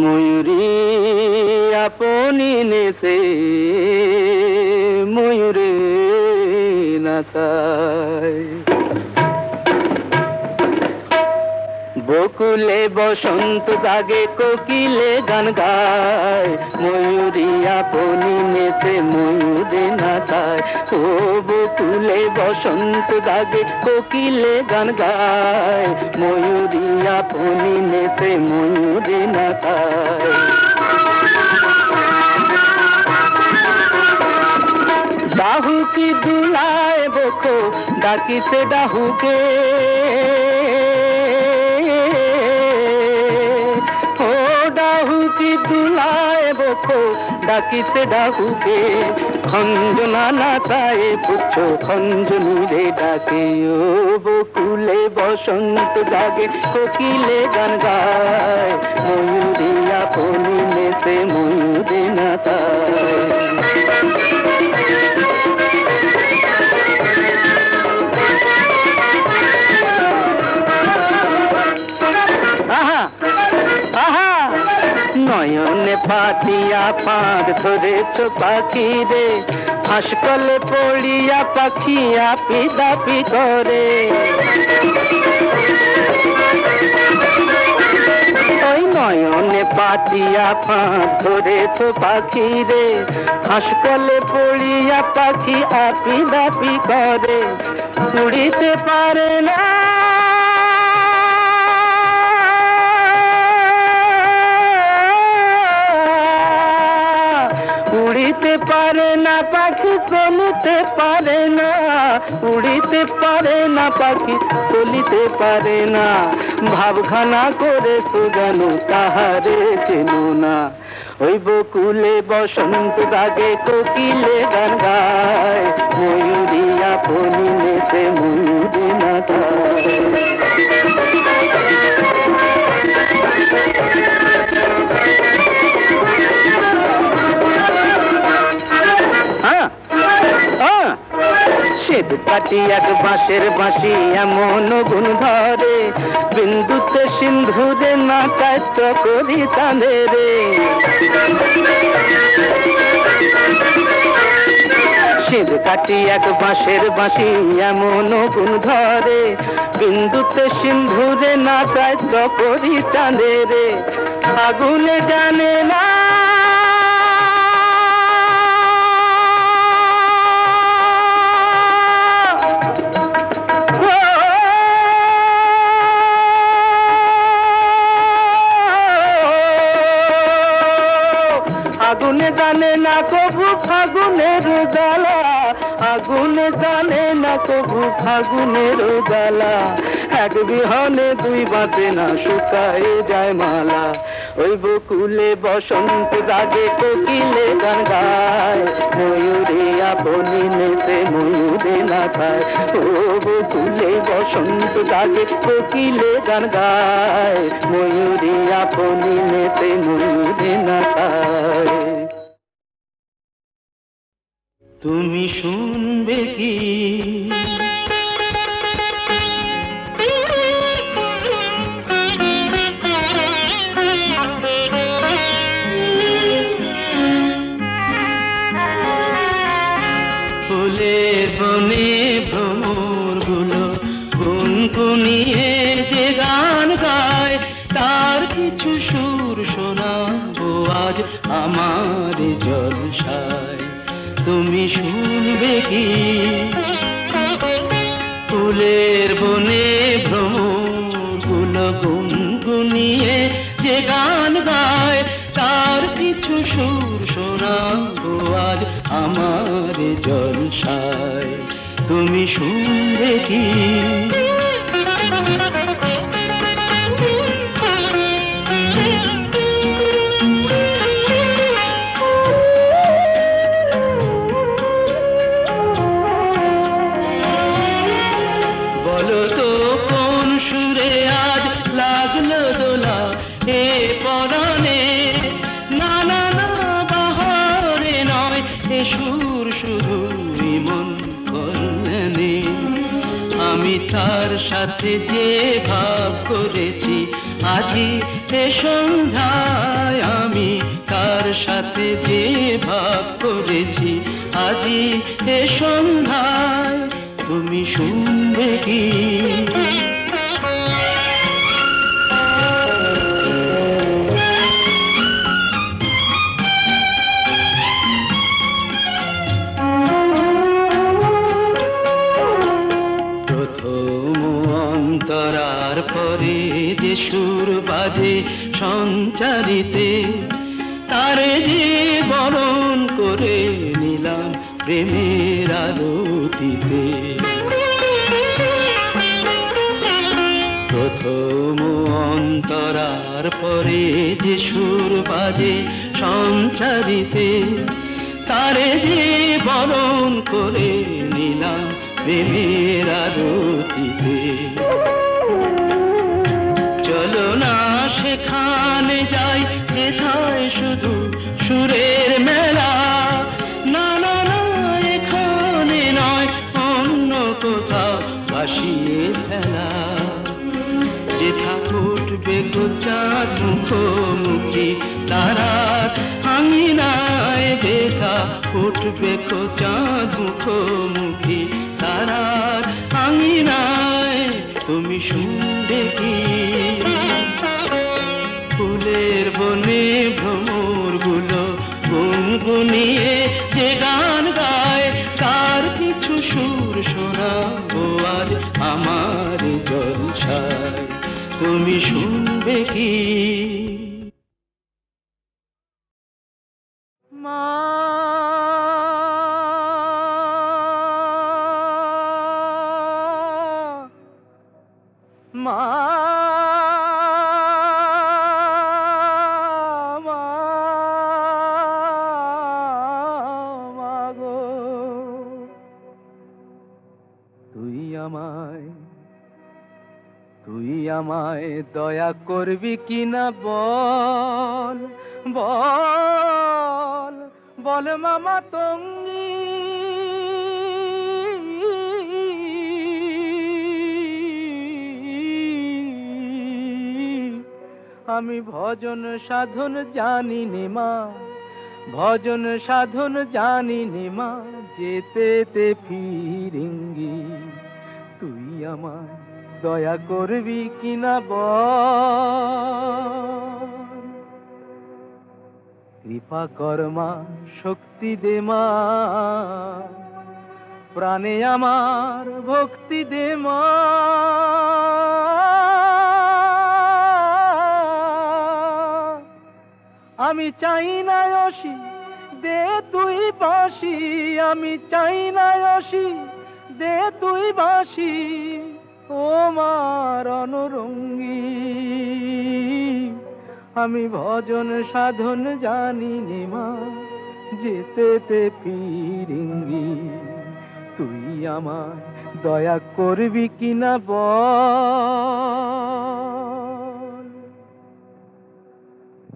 Mayuri আপনি নেছে ময়ূরে নাচায়। বকুলে বসন্ত জাগে কোকিলে গান গায়। ময়ূরী আপনি নেতে ময়ূরে নাচায়। ও বকুলে বসন্ত জাগে কোকিলে গান গায়। ময়ূরী আপনি নেতে ময়ূরে নাচায়। বাহু কি দুলায় বকো, ডাকিছে ডাহুকে। কি দুলায় বকো, ডাকিছে ডাহুকে খঞ্জনা নাচায় পুচ্ছ খঞ্জনি রে ডাকে। ও বকুলে বসন্ত জাগে, কোকিলে গান গায়। ময়ূরী আপনি নেতে ময়ূরে নাচায় নয়নে পাতিয়া ফাঁদ ধরেছ পাখি রে হাসকলে পড়িয়া পাখি আপি দাপি করে ওই নয়নে পাতিয়া ফাঁদ ধরেছ পাখি রে হাসকলে পড়িয়া পাখি আপি দাপি করে উড়িতে পারে না উড়িতে পারে না পাখি, চলিতে পারে না। উড়িতে পারে না পাখি, চলিতে পারে না। ভাবখানা করে সুজানো তাহারে চেনো না। ওই বকুলে বসন্ত দাগে কোকিলে গান গায়। ময়ূরী আপনি নেতে ময়ূরী না হ্যাঁ কাটি এক বাঁশের বাঁশি, এমন গুণ ধরে। বিন্দুতে সিন্ধুরে না কাজ করি তাঁদে রে। কাটি এক বাঁশের বাঁশি, এমন গুণ ধরে। বিন্দুতে করি চাঁদে রে। আগুনে জানে না কবু ফাগুনের জ্বালা। এক বিহনে দুই বাঁচে না, শুকায় যায় মালা। ওই বকুলে বসন্ত জাগে কোকিলে গান গায়। ময়ূরে আপনি নেতে ময়ূরে না খায়। ও বকুলে বসন্ত জাগে কোকিলে গান গায়। ময়ূরে আপনি নেতে ময়ূরে না খায়। তুমি শুনবে কি? কি ফুলের বনে ভ্রমণ গুনগুনিয়ে যে গান গায়, তার কিছু সুর শোনাবো আজ আমার জলসায়। তুমি শুনবে কি সাথে যে ভাব করেছি, আজি এ সন্ধ্যায় আমি তার সাথে যে ভাব করেছি, আজি এ সন্ধ্যায় তুমি শুনবে কি? কোথাও ভাসিয়ে ফেলা। যেথা উঠবে গোচাঁদ মুখোমুখি যেথা মুখোমুখি তুমি শুনবে কি? ফুলের বনে ভ্রমরগুলো গুনগুনিয়ে যে গান আমার জলসায়। তুমি শুনবে কি? আমায় দয়া করবি কিনা বল বল বল মামা তঙ্গি। আমি ভজন সাধন জানি নে মা, ভজন সাধন জানি নে মা, যেতে ফিরিঙ্গি, তুই আমার দয়া করবি কিনা কৃপা কর্মা শক্তি দে মা। প্রাণে আমার ভক্তি দে মা। আমি চাই না অসি, দে তুই বাঁশি। আমি চাই না অসি, দে তুই বাঁশি। ও মার অনুরঙ্গী। আমি ভজন সাধন জানি মা যেতে তে ফিরিঙ্গি। তুই আমার দয়া করবি কিনা বল?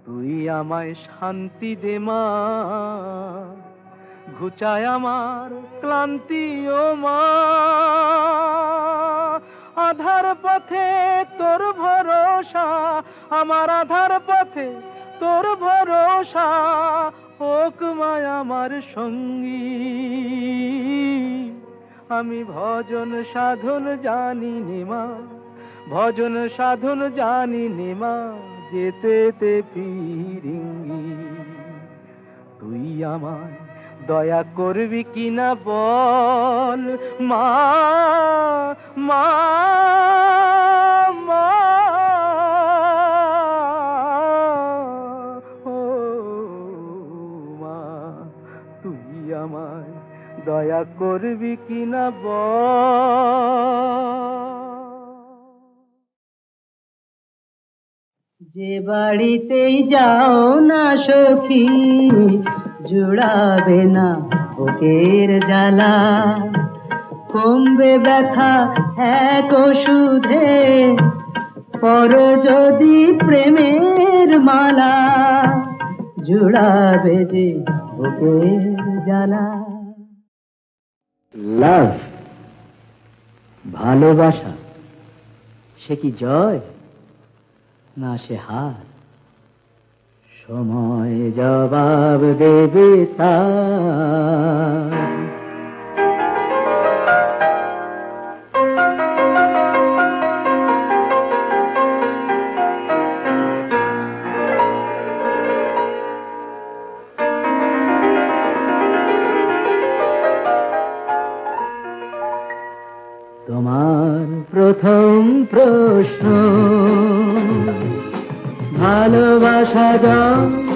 তুই আমায় শান্তি দে মা, ঘুচায় আমার ক্লান্তি ও মা। আধার পথে তোর ভরসা, আমার আধার পথে তোর ভরসা, হোক মায় আমার সঙ্গী। আমি ভজন সাধন জানি নিমা ভজন সাধন জানি নিমা যেতে তে ফিরিঙ্গি। তুই আমায় দয়া করবি কিনা বল? মা মা আমায় দয়া করবি কিনা যে বাড়িতেই যাও না সখী জুড়াবে না বুকের জ্বালা। কমবে ব্যথা এক ওষুধে, পর যদি প্রেমের মালা। জুড়াবে যে বুকের জ্বালা। লাভ, ভালোবাসা, সে কি জয় না সে হার? সময় জবাব দেবে তার তোমার প্রথম প্রশ্ন ভালোবাসা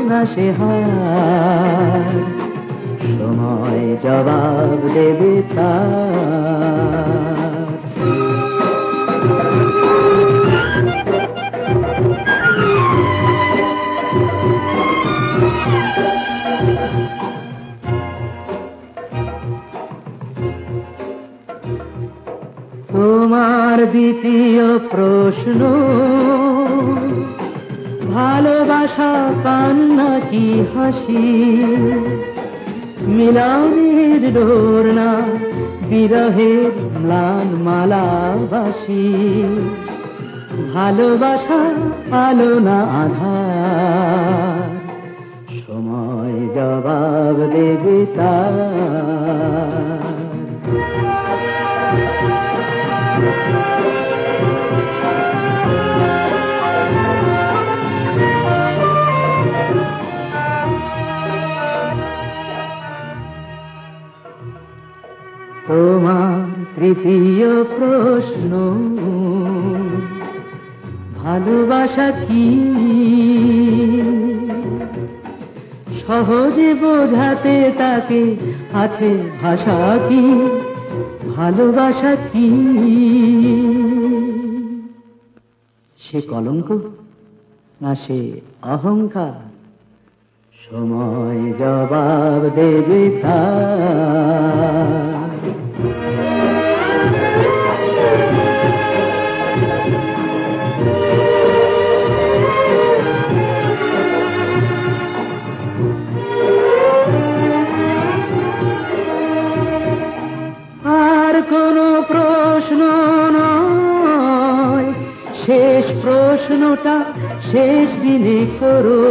না সে সময় জবাব দেবে তার। তোমার দ্বিতীয় প্রশ্ন ভালোবাসা কান্না কি হাসি? মিলনের ডোর না বিরহের ম্লান মালাবাসি। ভালোবাসা আলো না আধার, সময় জবাব দেবে তার। প্রশ্ন। ভালোবাসা কি? সহজে বোঝাতে তাকে আছে ভাষা কি? ভালোবাসা কি? সে কলঙ্ক না সে অহংকার? সময় জবাব দেবে তার। প্রশ্নটা শেষ দিনে করো।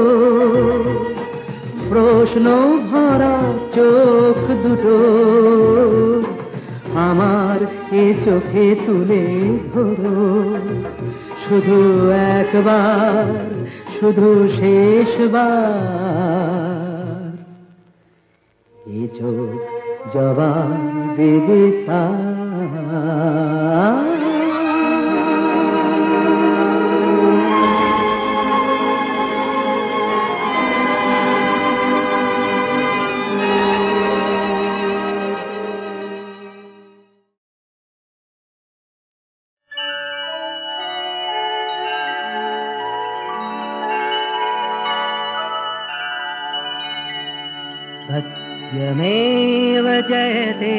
প্রশ্ন ভরা চোখ দুটো আমার এ চোখে তুলে ধরো। শুধু একবার, শুধু শেষবার। এ চোখ জবাব দেবে তার। सत्यमेव जयते।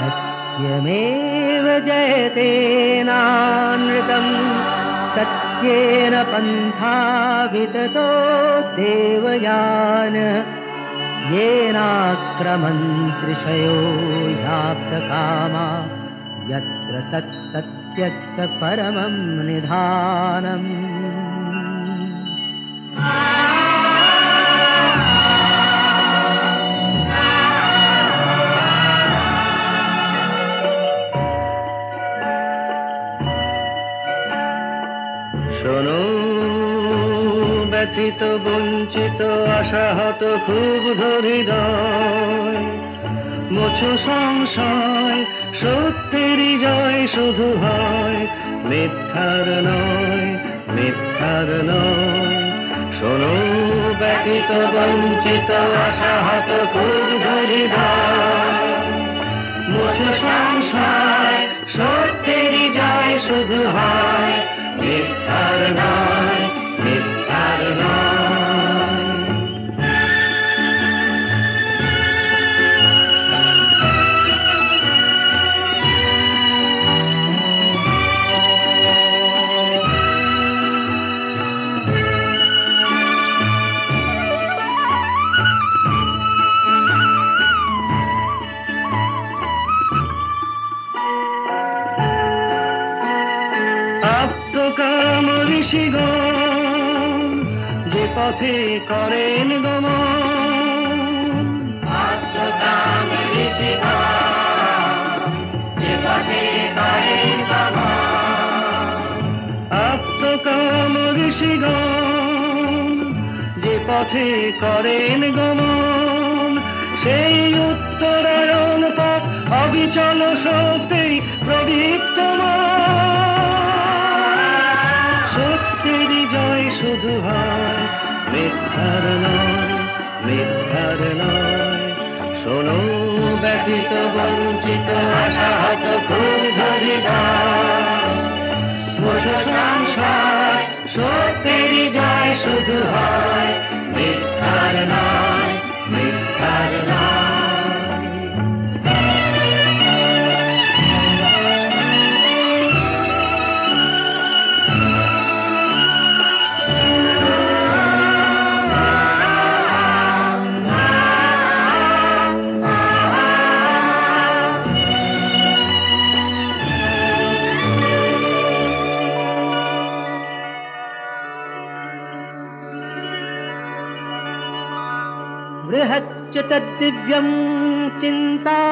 सत्यमेव जयते नानृतम् सत्येन पन्था विततो देवयान येनाक्रमन्त्रिषयो याप्तकामा यत्र तत्सत्यस्य परमं निधानम् শোনো, ব্যথিত, বঞ্চিত, আশাহত, খুব হৃদয় মুছো সংশয় সত্যেরই জয় শুধু হয়। মিথ্যার নয় মিথ্যার নয়। শোনো, ব্যথিত, বঞ্চিত, আশাহত ক্ষুব্ধ হৃদয় মুছো সংশয় সত্যেরই জয় শুধু হয়। निर्धरणा ঋষিগণ যে পথে করেন গমন। আপ্তকাম ঋষিগণ যে পথে করেন ঋষিগণ যে পথে করেন গমন। সেই উত্তরায়ণ পথ অবিচল শক্তি প্রদীপ্তমান মিথ্যার নয় মিথ্যার নয় শোনো, ব্যথিত, বঞ্চিত, আশাহত ক্ষুব্ধ হৃদয় সংসার সত্যেরই জয় শুধু হয়। बृहच्च तद्दिव्यं चिन्तारूपम्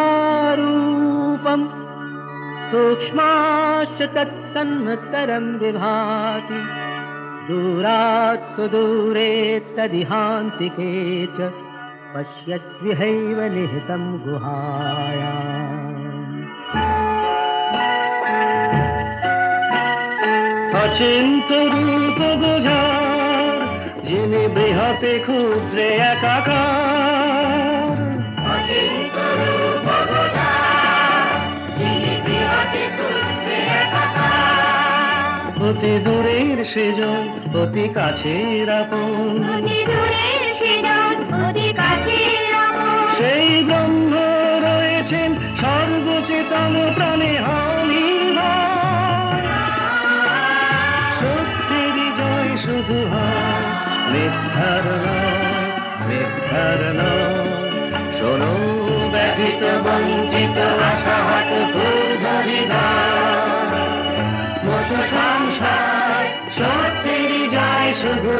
सूक्ष्माश्च तत्सन्मत्तरं विभाति दूरात् सुदूरे तदिहान्तिके च पश्यस्विहैव निहितं गुहायाम् অচিন্ত রূপ বোঝার যিনি বৃহতে ক্ষুদ্রে একাকার অতি দূরের সেজন অতি কাছের আপন। সেই ব্রহ্ম রয়েছেন সর্বচেতন প্রাণে অনির্ভর সত্যের জয় শুধু হয় মিথ্যার মিথ্যার শোনো ব্যথিত বঞ্চিত আশাহত ক্ষুব্ধ হৃদয় জয় শুধু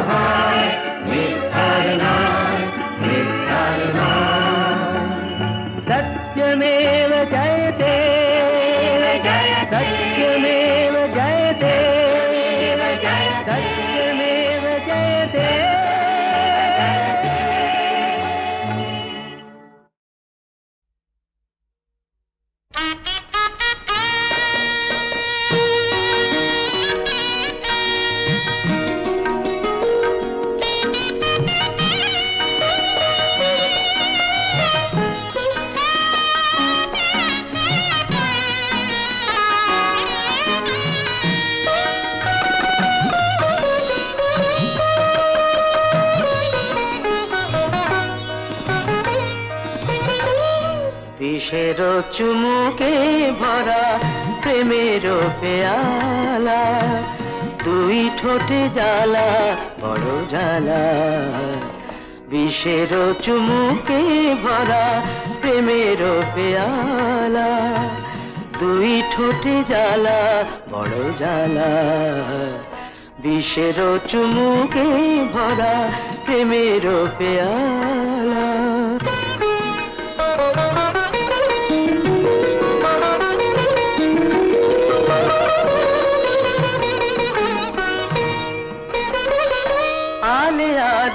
বিষের চুমুকে ভরা প্রেমের পেয়ালা, দুই ঠোঁটে জ্বালা, বড় জ্বালা। বিষের চুমুকে ভরা প্রেমের পেয়ালা, দুই ঠোঁটে জ্বালা, বড় জ্বালা। বিষের চুমুকে ভরা প্রেমের পেয়ালা।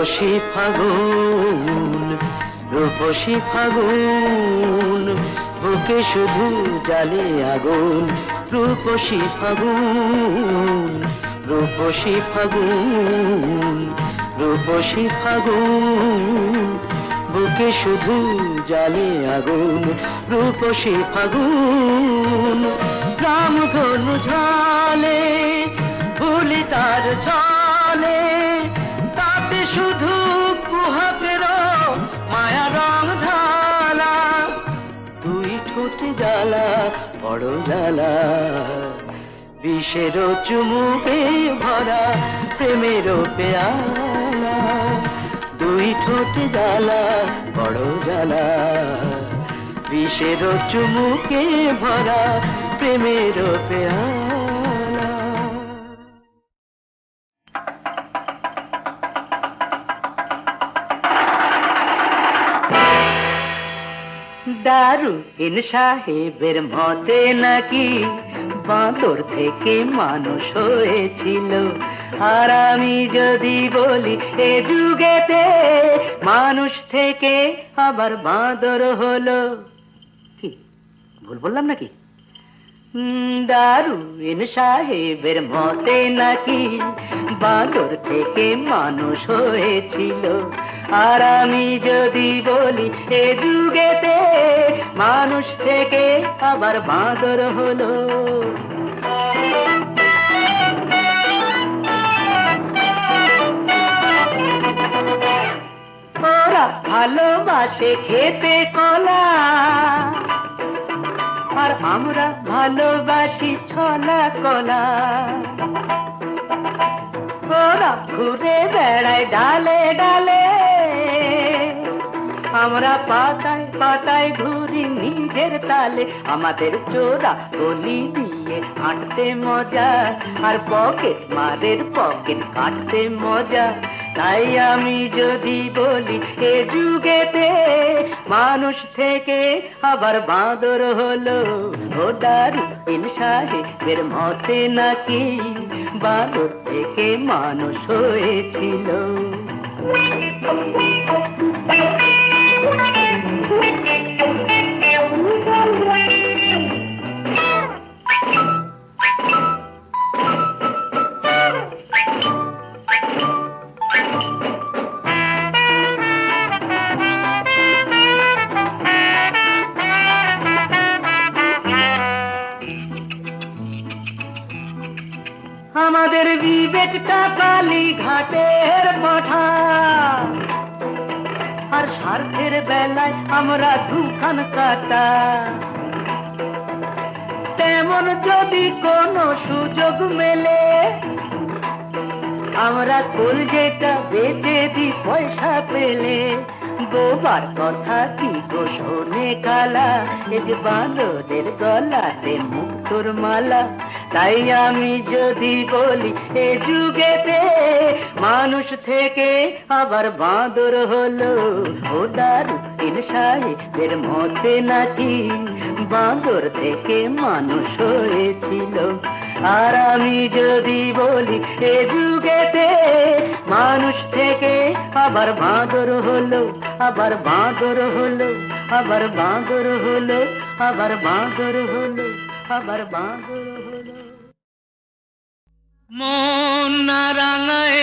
রূপসী ফাগুন রূপসী ফাগুন, বুকে শুধু জালে আগুন, রূপসী ফাগুন রূপসী ফাগুন রূপসী ফাগুন, বুকে শুধু জালে আগুন, রূপসী ফাগুন। রামধনু ঝালে ভুলি তার তাতে শুধু কুহকের মায়া রং ঢালা তুই ঠোঁটে জ্বালা, বড় জ্বালা। বিষের চুমুকে ভরা প্রেমের পেয়ালা, দুই ঠোঁটে জ্বালা, বড় জ্বালা। বিষের চুমুকে ভরা প্রেমের পেয়ালা। দারু ইন সাহেবের মতে নাকি? বাঁদর থেকে মানুষ হয়েছিল। আর আমি যদি বলি এ যুগেতে মানুষ থেকে আবার বাঁদর হলো। কি ভুল বললাম নাকি? হুম, দারুইন সাহেবের মতে নাকি? বাঁদর থেকে মানুষ হয়েছিল। আর আমি যদি বলি, এ যুগেতে মানুষ থেকে আবার বাঁদর হলো। ওরা ভালোবাসে খেতে কলা, আর আমরা ভালোবাসি ছলা কলা। ওরা ঘুরে বেড়ায় ডালে ডালে আমরা পাতায় পাতায় ঘুরি নিজের তালে। আমাদের চোরা গলি দিয়ে হাঁটতে মজা, আর পকেট মারের পকেট কাটতে মজা। তাই আমি যদি বলি, এ যুগেতে মানুষ থেকে আবার বাঁদর হলো। ও দারু ইন মতে নাকি বাঁদর থেকে মানুষ হয়েছিল। আমাদের বিবেকটা কালী ঘাটের পাঠা আর স্বার্থের বেলায় আমরা দুখান কাটা। তেমন যদি কোনো সুযোগ মেলে, আমরা কলজেটা বেচে দি পয়সা পেলে। বোবার কথা কি গো শোনে কালা, এ যে বাঁদরের গলাতে মুক্তোর মালা তাই আমি যদি বলি, এ যুগেতে মানুষ থেকে আবার বাঁদর হলো। ও দারু ইন সাহেবের মতে নাকি বাঁদর থেকে মানুষ হয়েছিল। আর আমি যদি বলি, এ যুগেতে মানুষ থেকে আবার বাঁদর হলো, আবার বাঁদর হলো, আবার বাঁদর হলো, আবার বাঁদর হলো, আবার বাঁদর মন না রাঙায়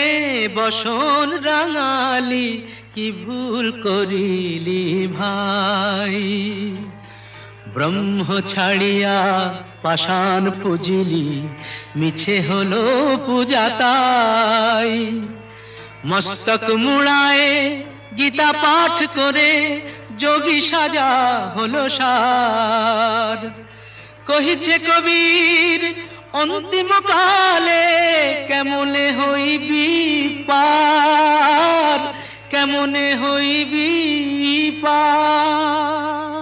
বসন রাঙালি, কি ভুল করিলি ভাই? ব্রহ্ম ছাড়িয়া পাষাণ পুজিলি, মিছে হলো পূজা তাই। মস্তক মুড়ায় গীতা পাঠ করে, যোগী সাজা হলো সার। কহিছে কবির অন্তিম কালে কেমনে হইবি পার? কেমনে হইবি পার?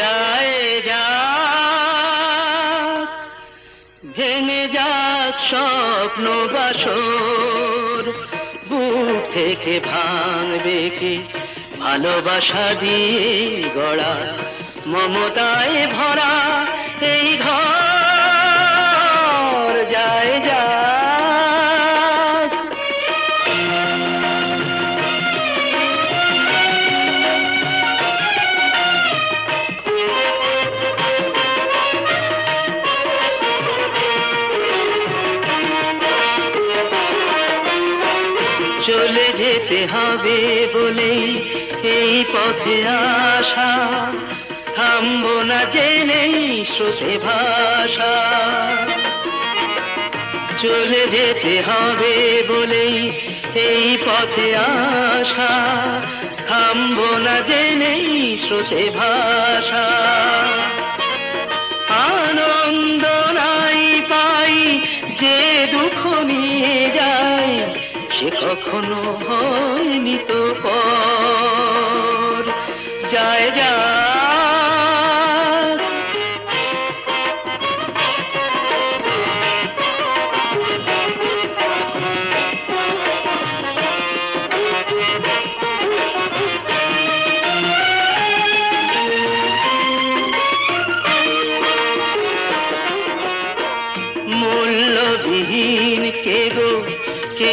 যায় যাক ভেঙে যাক স্বপ্ন বাসর বুক থেকে ভাঙবে কি ভালোবাসা দিয়ে গড়া মমতায় ভরা এই ঘর যায় যাক হবে বলেই এই পথে আসা। থামবো না জেনেই স্রোতে ভাষা চলে যেতে হবে বলেই এই পথে আসা। থামবো না জেনেই স্রোতে ভাষা আনন্দ নাই পাই, যে দুঃখ নিয়ে যায় সে কখনো হয়নি তো পর। যায় যায়।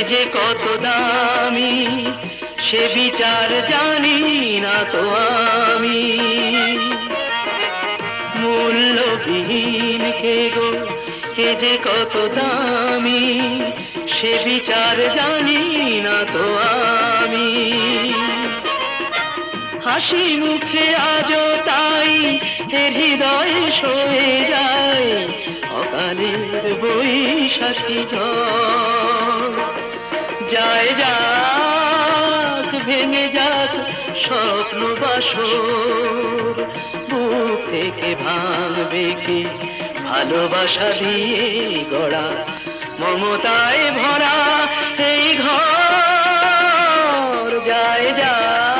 যে কত দামি, সে বিচার জানি না তো আমি। মূল্যবিহীন কে গো, কে যে কত দামি, সে বিচার জানি না তো আমি। হাসি মুখে আজ তাই এর হৃদয়ে সয়ে যায়, অকালের বৈশাখী ঝড়। যায় যাক, ভেঙে যাক স্বপ্ন বুক থেকে ভাঙবে কি ভালোবাসা দিয়ে গড়া? মমতায় ভরা এই ঘর যায় যায়